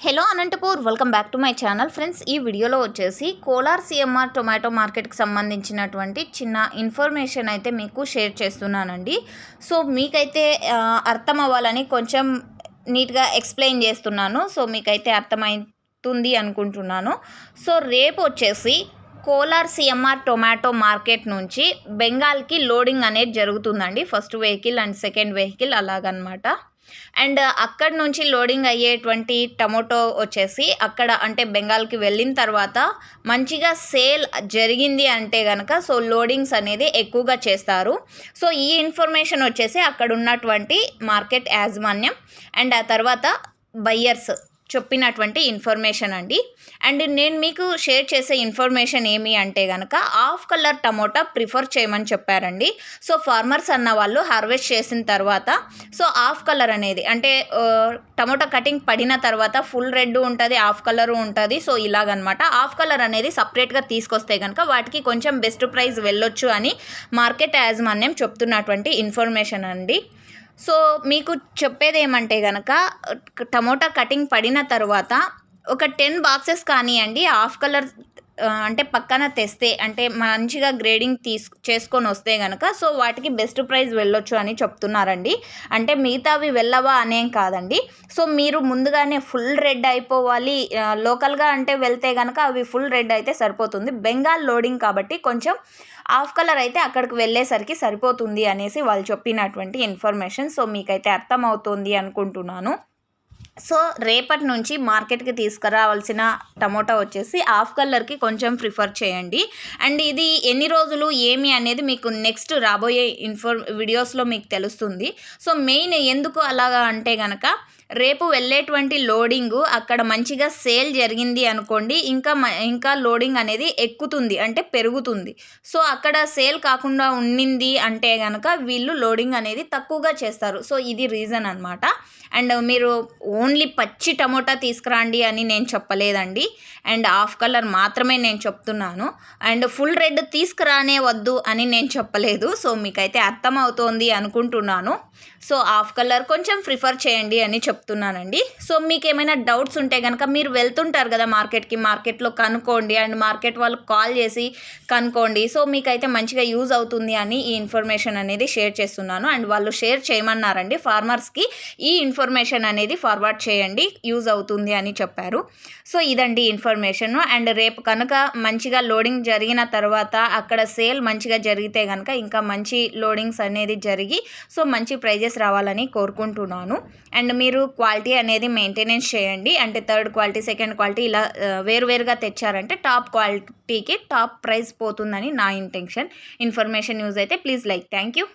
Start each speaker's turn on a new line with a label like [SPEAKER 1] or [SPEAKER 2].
[SPEAKER 1] Hello Anantapur welcome back to my channel. Friends ఈ వీడియోలో వచ్చేసి కోలార్ సిఎంఆర్ టొమాటో మార్కెట్కి సంబంధించినటువంటి చిన్న ఇన్ఫర్మేషన్ అయితే మీకు షేర్ చేస్తున్నానండి. సో మీకైతే అర్థం అవ్వాలని కొంచెం నీట్గా ఎక్స్ప్లెయిన్ చేస్తున్నాను. సో మీకైతే అర్థమవుతుంది అనుకుంటున్నాను. సో రేపు వచ్చేసి కోలార్ సిఎంఆర్ టొమాటో మార్కెట్ నుంచి బెంగాల్కి లోడింగ్ అనేది జరుగుతుందండి. First vehicle and second vehicle అలాగనమాట. అండ్ అక్కడ నుంచి లోడింగ్ అయ్యేటువంటి టమోటో వచ్చేసి అక్కడ అంటే బెంగాల్కి వెళ్ళిన తర్వాత మంచిగా సేల్ జరిగింది అంటే కనుక సో లోడింగ్స్ అనేది ఎక్కువగా చేస్తారు. సో ఈ ఇన్ఫర్మేషన్ వచ్చేసి అక్కడ ఉన్నటువంటి మార్కెట్ యాజమాన్యం అండ్ ఆ తర్వాత బయ్యర్స్ చెప్పినటువంటి ఇన్ఫర్మేషన్ అండి. అండ్ నేను మీకు షేర్ చేసే ఇన్ఫర్మేషన్ ఏమి అంటే కనుక ఆఫ్ కలర్ టమోటా ప్రిఫర్ చేయమని చెప్పారండి. సో ఫార్మర్స్ అన్న వాళ్ళు హార్వెస్ట్ చేసిన తర్వాత సో ఆఫ్ కలర్ అనేది అంటే టమోటా కటింగ్ పడిన తర్వాత ఫుల్ రెడ్ ఉంటుంది ఆఫ్ కలర్ ఉంటుంది సో ఇలాగనమాట. ఆఫ్ కలర్ అనేది సపరేట్గా తీసుకొస్తే కనుక వాటికి కొంచెం బెస్ట్ ప్రైస్ వెళ్ళొచ్చు అని మార్కెట్ యాజమాన్యం చెప్తున్నటువంటి ఇన్ఫర్మేషన్ అండి. సో మీకు చెప్పేది ఏమంటే కనుక టమోటా కటింగ్ పడిన తర్వాత ఒక టెన్ బాక్సెస్ కానివ్వండి హాఫ్ కలర్ అంటే పక్కన తెస్తే అంటే మంచిగా గ్రేడింగ్ తీసు చేసుకొని వస్తే కనుక సో వాటికి బెస్ట్ ప్రైస్ వెళ్ళొచ్చు అని చెప్తున్నారండి. అంటే మిగతావి వెళ్ళవా అనేం కాదండి. సో మీరు ముందుగానే ఫుల్ రెడ్ అయిపోవాలి. లోకల్గా అంటే వెళ్తే కనుక అవి ఫుల్ రెడ్ అయితే సరిపోతుంది. బెంగాల్ లోడింగ్ కాబట్టి కొంచెం ఆఫ్ కలర్ అయితే అక్కడికి వెళ్ళేసరికి సరిపోతుంది అనేసి వాళ్ళు చెప్పినటువంటి ఇన్ఫర్మేషన్ సో మీకైతే అర్థమవుతుంది అనుకుంటున్నాను. సో రేపటి నుంచి మార్కెట్కి తీసుకురావాల్సిన టమోటా వచ్చేసి హాఫ్ కలర్కి కొంచెం ప్రిఫర్ చేయండి. అండ్ ఇది ఎన్ని రోజులు ఏమి అనేది మీకు నెక్స్ట్ రాబోయే ఇన్ఫర్ వీడియోస్లో మీకు తెలుస్తుంది. సో మెయిన్ ఎందుకు అలాగా అంటే కనుక రేపు వెళ్ళేటువంటి లోడింగ్ అక్కడ మంచిగా సేల్ జరిగింది అనుకోండి ఇంకా ఇంకా లోడింగ్ అనేది ఎక్కుతుంది అంటే పెరుగుతుంది. సో అక్కడ సేల్ కాకుండా ఉండింది అంటే కనుక వీళ్ళు లోడింగ్ అనేది తక్కువగా చేస్తారు. సో ఇది రీజన్ అనమాట అండ్ మీరు ఓన్లీ పచ్చి టమోటా తీసుకురండి అని నేను చెప్పలేదండి. అండ్ హాఫ్ కలర్ మాత్రమే నేను చెప్తున్నాను. అండ్ ఫుల్ రెడ్ తీసుకురానే వద్దు అని నేను చెప్పలేదు. సో మీకైతే అర్థమవుతోంది అనుకుంటున్నాను. సో హాఫ్ కలర్ కొంచెం ప్రిఫర్ చేయండి అని చెప్తున్నానండి. సో మీకు ఏమైనా డౌట్స్ ఉంటే కనుక మీరు వెళ్తుంటారు కదా మార్కెట్కి మార్కెట్లో కనుక్కోండి అండ్ మార్కెట్ వాళ్ళకి కాల్ చేసి కనుక్కోండి. సో మీకైతే మంచిగా యూజ్ అవుతుంది అని ఈ ఇన్ఫర్మేషన్ అనేది షేర్ చేస్తున్నాను. అండ్ వాళ్ళు షేర్ చేయమన్నారండి ఫార్మర్స్కి ఈ ఇన్ఫర్మేషన్ అనేది ఫార్వర్డ్ చేయండి యూజ్ అవుతుంది అని చెప్పారు. సో ఇదండి ఇన్ఫర్మేషన్. అండ్ రేపు కనుక మంచిగా లోడింగ్ జరిగిన తర్వాత అక్కడ సేల్ మంచిగా జరిగితే కనుక ఇంకా మంచి లోడింగ్స్ అనేది జరిగి సో మంచి ప్రైజెస్ రావాలని కోరుకుంటున్నాను. అండ్ మీరు క్వాలిటీ అనేది మెయింటెనెన్స్ చేయండి. అంటే థర్డ్ క్వాలిటీ సెకండ్ క్వాలిటీ ఇలా వేరువేరుగా తెచ్చారంటే టాప్ క్వాలిటీకి టాప్ ప్రైస్ పోతుందని నా ఇంటెన్షన్. ఇన్ఫర్మేషన్ యూజ్ అయితే ప్లీజ్ లైక్. Thank you.